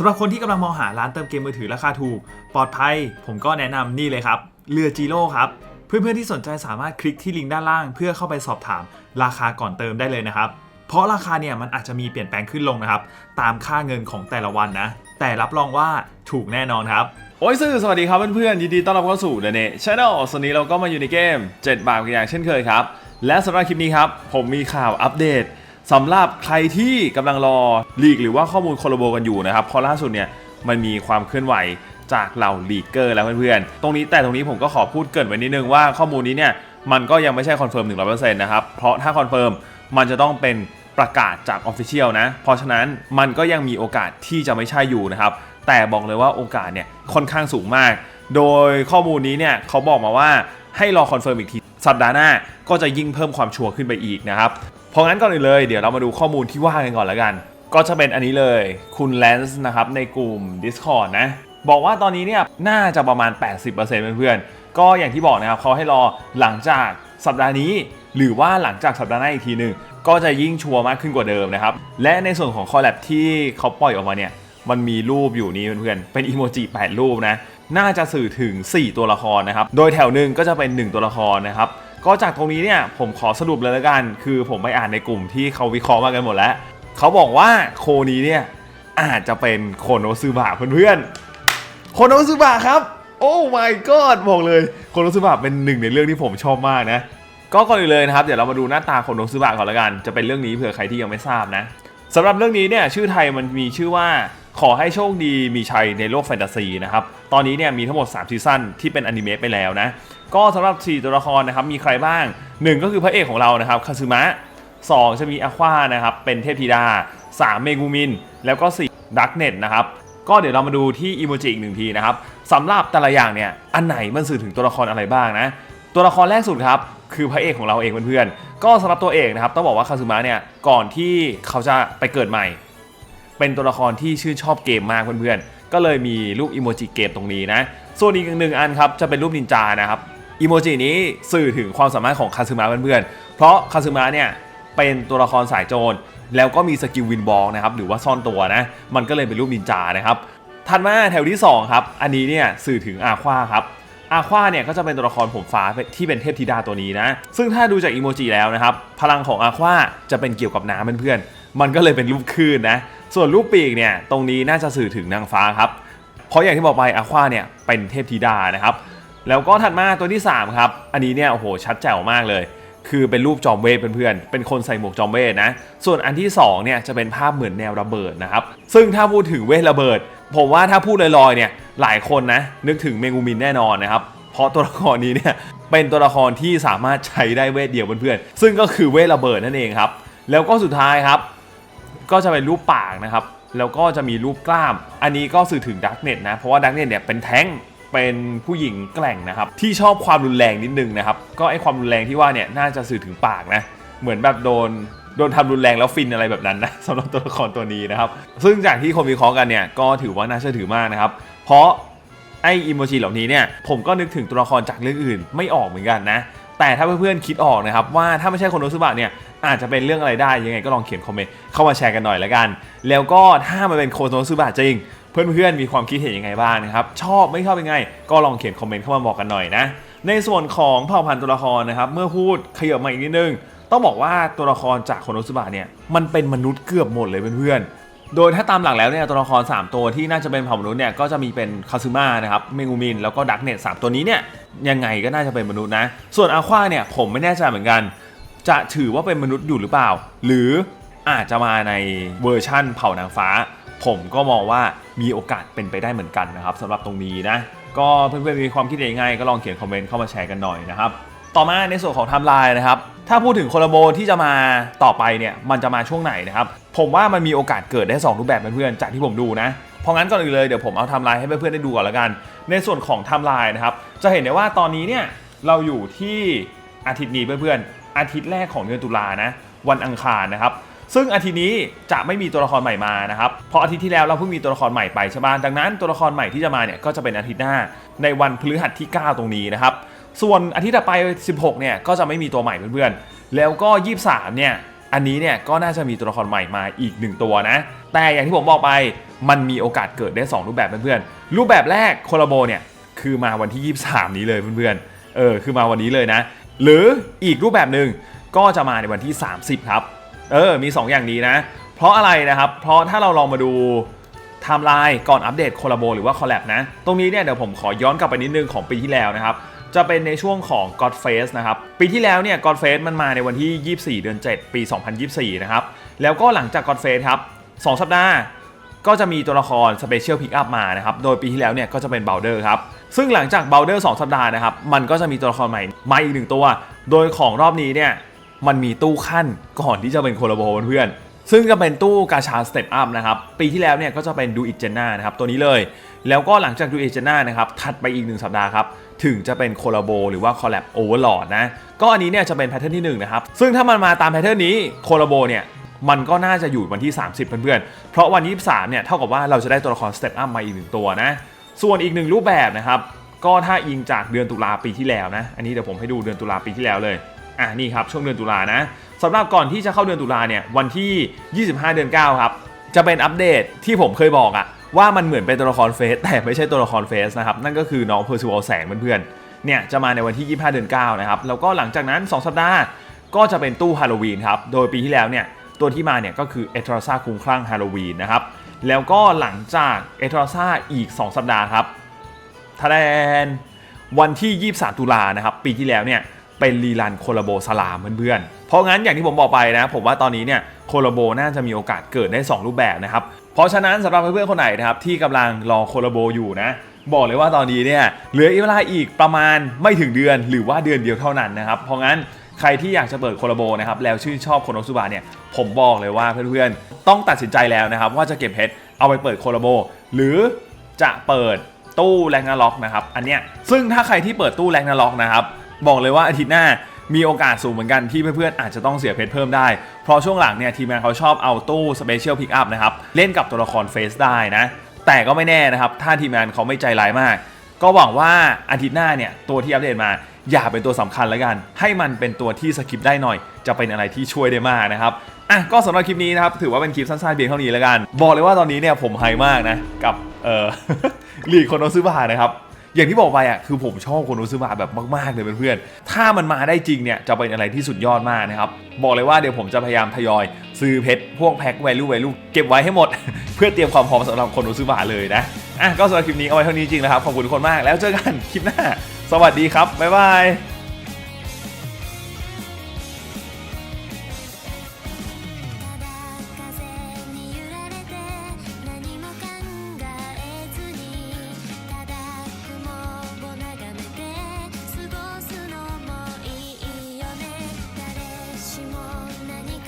สำหรับคนที่กำลังมองหาร้านเติมเกมมือถือราคาถูก ปลอดภัย ผมก็แนะนำนี่เลยครับ เรือจีโร่ครับ เพื่อนๆที่สนใจสามารถคลิกที่ลิงก์ด้านล่าง เพื่อเข้าไปสอบถามราคาก่อนเติมได้เลยนะครับ เพราะราคาเนี่ยมันอาจจะมีเปลี่ยนแปลงขึ้นลงนะครับ ตามค่าเงินของแต่ละวันนะ แต่รับรองว่าถูกแน่นอนครับ โอ้ยสื่อสวัสดีครับเพื่อนๆยินดีต้อนรับเข้าสู่เดเน่ชาแนลวันนี้เราก็มาอยู่ในเกม 7 บาทกันอย่างเช่นเคยครับ และสำหรับคลิปนี้ครับผมมีข่าวอัปเดต สำหรับใครที่กำลังรอลีกหรือว่าข้อมูลโคโลโบกันอยู่นะครับพราะล่าสุดเนี่ยมันมีความเคลื่อนไหวจากเหล่าลีกเกอร์แล้วเพื่อนๆ ตรงนี้แต่ตรงนี้ผมก็ขอพูดเกินไว้นิดนึงว่าข้อมูลนี้เนี่ยมันก็ยังไม่ใช่คอนเฟิร์ม100%นะครับ เพราะถ้าคอนเฟิร์มมันจะต้องเป็นประกาศจากออฟฟิเชียลนะ เพราะฉะนั้นมันก็ยังมีโอกาสที่จะไม่ใช่อยู่นะครับ แต่บอกเลยว่าโอกาสเนี่ยค่อนข้างสูงมาก โดยข้อมูลนี้เนี่ยเขาบอกมาว่าให้รอคอนเฟิร์มอีกที สัปดาห์หน้าก็จะยิ่งเพิ่มความชัวร์ขึ้นไปอีกนะครับ เพราะงั้นก่อนอื่นเลยเดี๋ยวเรามาดูข้อมูลที่ว่ากันก่อนล้วกัน ก็จะเป็นอันนี้เลยคุณแลนซ์นะครับในกลุ่ม Discord นะ บอกว่าตอนนี้เนี่ยน่าจะประมาณ 80%เพื่อนๆก็อย่างที่บอกนะครับเขาให้รอหลังจากสัปดาห์นี้ หรือว่าหลังจากสัปดาห์หน้าอีกทีหนึ่งก็จะยิ่งชัวร์มากขึ้นกว่าเดิมนะครับ และในส่วนของคอลแลบที่เขาปล่อยออกมาเนี่ยมันมีรูปอยู่นี่เพื่อนๆเป็นอีโมจิ8รูปนะน่าจะสื่อถึง 4 ตัวละครนะครับ โดยแถวหนึ่งก็จะเป็น 1 ตัวละครนะครับ ก็จากตรงนี้เนี่ยผมขอสรุปเลยล้วกัน คือผมไปอ่านในกลุ่มที่เขาวิเคราะห์มากันหมดแล้ว เขาบอกว่าโคนี้เนี่ยอาจจะเป็นโคโนซึบะเพื่อนๆ โคโนซึบะครับ โอ้ my god บอกเลยโคโนซึบะเป็นหนึ่งในเรื่องที่ผมชอบมากนะ ก็ก่อนอื่นเลยนะครับ เดี๋ยวเรามาดูหน้าตาโคโนซึบะก่อนละกัน จะเป็นเรื่องนี้เผื่อใครที่ยังไม่ทราบนะสำหรับเรื่องนี้เนี่ยชื่อไทยมันมีชื่อว่าขอให้โชคดีมีชัยในโลกแฟนตาซีนะครับ ตอนนี้เนี่ยมีทั้งหมด 3 ซีซั่นที่เป็นอนิเมะไปแล้วนะ ก็สำหรับ 4 ตัวละครนะครับ มีใครบ้าง 1 ก็คือพระเอกของเรานะครับคาซึมะ2 จะมีอควานะครับ เป็นเทพธิดา 3 เมกูมิน แล้วก็ 4 ดักเน็ตนะครับ ก็เดี๋ยวเรามาดูที่อีโมจิอีกหนึ่งทีนะครับสำหรับแต่ละอย่างเนี่ยอันไหนมันสื่อถึงตัวละครอะไรบ้างนะตัวละครแรกสุดครับคือพระเอกของเราเองเพื่อนๆก็สำหรับตัวเอกนะครับต้องบอกว่าคาซึมะเนี่ยก่อนที่เขาจะไปเกิดใหม่ เป็นตัวละครที่ชื่นชอบเกมมากเพื่อนๆ ก็เลยมีรูปอีโมจิเกมตรงนี้นะ ส่วนอีกหนึ่งอันครับจะเป็นรูปนินจานะครับอีโมจินี้สื่อถึงความสามารถของคาซึมะเพื่อนๆ เพราะคาซึมะเนี่ยเป็นตัวละครสายโจรแล้วก็มีสกิลวินบอลนะครับหรือว่าซ่อนตัวนะมันก็เลยเป็นรูปนินจานะครับถัดมาแถวที่ 2 ครับ อันนี้เนี่ยสื่อถึงอาควาครับอาควาเนี่ยก็จะเป็นตัวละครผมฟ้าที่เป็นเทพธิดาตัวนี้นะ ซึ่งถ้าดูจากอีโมจิแล้วนะครับ พลังของอาควาจะเป็นเกี่ยวกับน้ำเพื่อนๆ มันก็เลยเป็นรูปคลื่นนะ ส่วนรูปปีกเนี่ยตรงนี้น่าจะสื่อถึงนางฟ้าครับ เพราะอย่างที่บอกไปอาควาเนี่ยเป็นเทพธิดานะครับ แล้วก็ถัดมาตัวที่ 3 ครับ อันนี้เนี่ยโอ้โหชัดแจ๋วมากเลย คือเป็นรูปจอมเวทเพื่อนๆ เป็นคนใส่หมวกจอมเวทนะ ส่วนอันที่2เนี่ยจะเป็นภาพเหมือนแนวระเบิดนะครับ ซึ่งถ้าพูดถึงเวทระเบิด ผมว่าถ้าพูดลอยๆเนี่ยหลายคนนะนึกถึงเมงูมินแน่นอนนะครับ เพราะตัวละครนี้เนี่ยเป็นตัวละครที่สามารถใช้ได้เวทเดียวเพื่อนๆ ซึ่งก็คือเวทระเบิดนั่นเองครับ แล้วก็สุดท้ายครับ ก็จะเป็นรูปปากนะครับ แล้วก็จะมีรูปกล้าม อันนี้ก็สื่อถึงดักเน็ตนะ เพราะว่าดักเน็ตเนี่ยเป็นแท้งเป็นผู้หญิงแกร่งนะครับ ที่ชอบความรุนแรงนิดนึงนะครับ ก็ไอความรุนแรงที่ว่าเนี่ยน่าจะสื่อถึงปากนะ เหมือนแบบโดนโดนทำรุนแรงแล้วฟินอะไรแบบนั้นนะสำหรับตัวละครตัวนี้นะครับ ซึ่งจากที่คนวิเคราะห์กันเนี่ยก็ถือว่าน่าเชื่อถือมากนะครับ เพราะไออิโมจิเหล่านี้เนี่ยผมก็นึกถึงตัวละครจากเรื่องอื่นไม่ออกเหมือนกันนะ แต่ถ้าเพื่อนๆคิดออกนะครับว่าถ้าไม่ใช่คนโนซุบะเนี่ยอาจจะเป็นเรื่องอะไรได้ยังไงก็ลองเขียนคอมเมนต์เข้ามาแชร์กันหน่อยละกัน แล้วก็ถ้ามันเป็นโคโนซุบะจริง เพื่อนๆมีความคิดเห็นยังไงบ้างนะครับชอบไม่ชอบยังไง ก็ลองเขียนคอมเมนต์เข้ามาบอกกันหน่อยนะในส่วนของเผ่าพันธุ์ตัวละครนะครับเมื่อพูดขยับมาอีกนิดนึง ต้องบอกว่าตัวละครจากโคโนซุบะเนี่ยมันเป็นมนุษย์เกือบหมดเลยเพื่อนๆ โดยถ้าตามหลักแล้วเนี่ยตัวละคร 3 ตัวที่น่าจะเป็นเผ่ามนุษย์เนี่ยก็จะมีเป็นคาซึมะนะครับเมงูมินแล้วก็ดักเน็ตสตัวนี้เนี่ยยังไงก็น่าจะเป็นมนุษย์นะ ส่วนอาควาเนี่ยผมไม่แน่ใจเหมือนกัน จะถือว่าเป็นมนุษย์อยู่หรือเปล่า หรืออาจจะมาในเวอร์ชั่นเผ่านางฟ้า ผมก็มองว่ามีโอกาสเป็นไปได้เหมือนกันนะครับสำหรับตรงนี้นะก็เพื่อนๆมีความคิดเห็นยังไงก็ลองเขียนคอมเมนต์เข้ามาแชร์กันหน่อยนะครับต่อมาในส่วนของไทม์ไลน์นะครับ ถ้าพูดถึงโคลาโบที่จะมาต่อไปเนี่ยมันจะมาช่วงไหนนะครับ ผมว่ามันมีโอกาสเกิดได้ 2 รูปแบบเพื่อนๆจากที่ผมดูนะเพราะงั้นก่อนอื่นเลยเดี๋ยวผมเอาทม์ไลน์ให้เพื่อนๆได้ดูก่อนละกัน ในส่วนของทม์ไลน์นะครับ จะเห็นได้ว่าตอนนี้เนี่ยเราอยู่ที่อาทิตย์นี้เพื่อนๆอาทิตย์แรกของเดือนตุลานะวันอังคารนะครับซึ่งอาทิตย์นี้จะไม่มีตัวละครใหม่มานะครับ เพราะอาทิตย์ที่แล้วเราเพิ่งมีตัวละครใหม่ไปใช่ไหมดังนั้นตัวละครใหม่ที่จะมาเนี่ยก็จะเป็นอาทิตย์หน้าในวันพฤหัสที่ 9 ตรงนี้นะครับ ส่วนอาทิตย์ต่อไป 16 เนี่ยก็จะไม่มีตัวใหม่เพื่อนๆ แล้วก็ 23 เนี่ยอันนี้เนี่ยก็น่าจะมีตัวละครใหม่มาอีกหนึ่งตัวนะ แต่อย่างที่ผมบอกไปมันมีโอกาสเกิดได้ 2 รูปแบบเพื่อนๆ รูปแบบแรกโคลาโบเนี่ยคือมาวันที่ 23 นี้เลยเพื่อนๆ เออคือมาวันนี้เลยนะ หรืออีกรูปแบบหนึ่งก็จะมาในวันที่ 30 ครับ เออมี 2 อย่างนี้นะ เพราะอะไรนะครับ เพราะถ้าเราลองมาดูไทม์ไลน์ก่อนอัปเดตโคลาโบหรือว่าคอลแลบนะ ตรงนี้เนี่ยเดี๋ยวผมขอย้อนกลับไปนิดนึงของปีที่แล้วนะครับ จะเป็นในช่วงของ God Face นะครับ ปีที่แล้วเนี่ย God Face มันมาในวันที่ 24 เดือน 7 ปี 2024 นะครับ แล้วก็หลังจาก God Face ครับ 2 สัปดาห์ ก็จะมีตัวละคร Special Pick Up มานะครับ โดยปีที่แล้วเนี่ยก็จะเป็น b o w d e r ครับ ซึ่งหลังจาก b o w d e r 2 สัปดาห์นะครับ มันก็จะมีตัวละครใหม่มาอีกหนึ่งตัว โดยของรอบนี้เนี่ย มันมีตู้ขั้นก่อนที่จะเป็นโคลาโบเพื่อนซึ่งจะเป็นตู้กาชาสเตปอัพนะครับ ปีที่แล้วเนี่ยก็จะเป็นดูอิ g เจน่านะครับตัวนี้เลย แล้วก็หลังจากดูเอเจน่านะครับถัดไปอีกหนึ่งสัปดาห์ครับ ถึงจะเป็นโคลาโบหรือว่าคอลแลบโอเวอร์ลอดนะ ก็อันนี้เนี่ยจะเป็นแพทเทิร์นที่1นะครับ ซึ่งถ้ามันมาตามแพทเทิร์นนี้โคลาโบเนี่ยมันก็น่าจะอยู่วันที่ 30 เพื่อนๆ เพราะวันที่23เนี่ยเท่ากับว่าเราจะได้ตัวละครสเต็ปอัพมาอีกหนึ่งตัวนะ ส่วนอีกหนึ่งรูปแบบนะครับก็ถ้าอิงจากเดือนตุลาปีที่แล้วนะ อันนี้เดี๋ยวผมให้ดูเดือนตุลาปีที่แล้วเลย อะนี่ครับช่วงเดือนตุลานะสำหรับก่อนที่จะเข้าเดือนตุลาเนี่ยวันที่ 25 เดือน 9 ครับ จะเป็นอัปเดตที่ผมเคยบอกอะ ว่ามันเหมือนเป็นตัวละครเฟสแต่ไม่ใช่ตัวละครเฟสนะครับนั่นก็คือน้องเพอร์ซิวลแสงเพื่อนๆเนี่ยจะมาในวันที่ 25 เดือน9นะครับแล้วก็หลังจากนั้น 2 สัปดาห์ก็จะเป็นตู้ฮาโลวีนครับโดยปีที่แล้วเนี่ยตัวที่มาเนี่ยก็คือเอทราซาคุ้มคลั่งฮาโลวีนนะครับแล้วก็หลังจากเอทราซาอีก 2 สัปดาห์ครับทะแดนวันที่ 23 ตุลานะครับปีที่แล้วเนี่ยเป็นรีลันโคลาโบสลามเพื่อนๆ เพราะงั้นอย่างที่ผมบอกไปนะ ผมว่าตอนนี้เนี่ยโคลาโบน่าจะมีโอกาสเกิดได้ 2 รูปแบบนะครับ เพราะฉะนั้นสำหรับเพื่อนๆคนไหนนะครับที่กำลังรอโคลาโบอยู่นะบอกเลยว่าตอนนี้เนี่ยเหลืออีเวลาอีกประมาณไม่ถึงเดือนหรือว่าเดือนเดียวเท่านั้นนะครับเพราะงั้นใครที่อยากจะเปิดโคลาโบนะครับแล้วชื่นชอบโคโนซุบะเนี่ยผมบอกเลยว่าเพื่อนๆต้องตัดสินใจแล้วนะครับว่าจะเก็บเพชรเอาไปเปิดโคลาโบหรือจะเปิดตู้แรงนาล็อกนะครับอันเนี้ยซึ่งถ้าใครที่เปิดตู้แรงนาล็อกนะครับบอกเลยว่าอาทิตย์หน้า มีโอกาสสูงเหมือนกันที่เพื่อนๆอาจจะต้องเสียเพชรเพิ่มได้ เพราะช่วงหลังเนี่ยทีมงานเขาชอบเอาตู้ Special Pick Up นะครับเล่นกับตัวละครเฟสได้นะ แต่ก็ไม่แน่นะครับถ้าทีมงานเขาไม่ใจร้ายมาก ก็หวังว่าอาทิตย์หน้าเนี่ยตัวที่อัปเดตมาอย่าเป็นตัวสำคัญแล้วกัน ให้มันเป็นตัวที่สกิปได้หน่อย จะเป็นอะไรที่ช่วยได้มากนะครับอะก็สำหรับคลิปนี้นะครับถือว่าเป็นคลิปสั้นๆเพียงเท่านี้แล้วกัน บอกเลยว่าตอนนี้เนี่ยผมไฮมากนะกับเอ่อลีกคนโนซึบะนะครับ อย่างที่บอกไปอะคือผมชอบโคนโนซึมะแบบมากๆเลยเพื่อนๆ ถ้ามันมาได้จริงเนี่ยจะเป็นอะไรที่สุดยอดมากนะครับ บอกเลยว่าเดี๋ยวผมจะพยายามทยอย ซื้อเพชรพวกแพ็คแวลูแวลูเก็บไว้ให้หมด เพื่อเตรียมความพร้อมสำหรับโคนโนซึมะเลยนะอะก็สำหรับคลิปนี้เอาไว้เท่านี้จริงนะครับขอบคุณทุกคนมากแล้วเจอกันคลิปหน้า สวัสดีครับบ๊ายบาย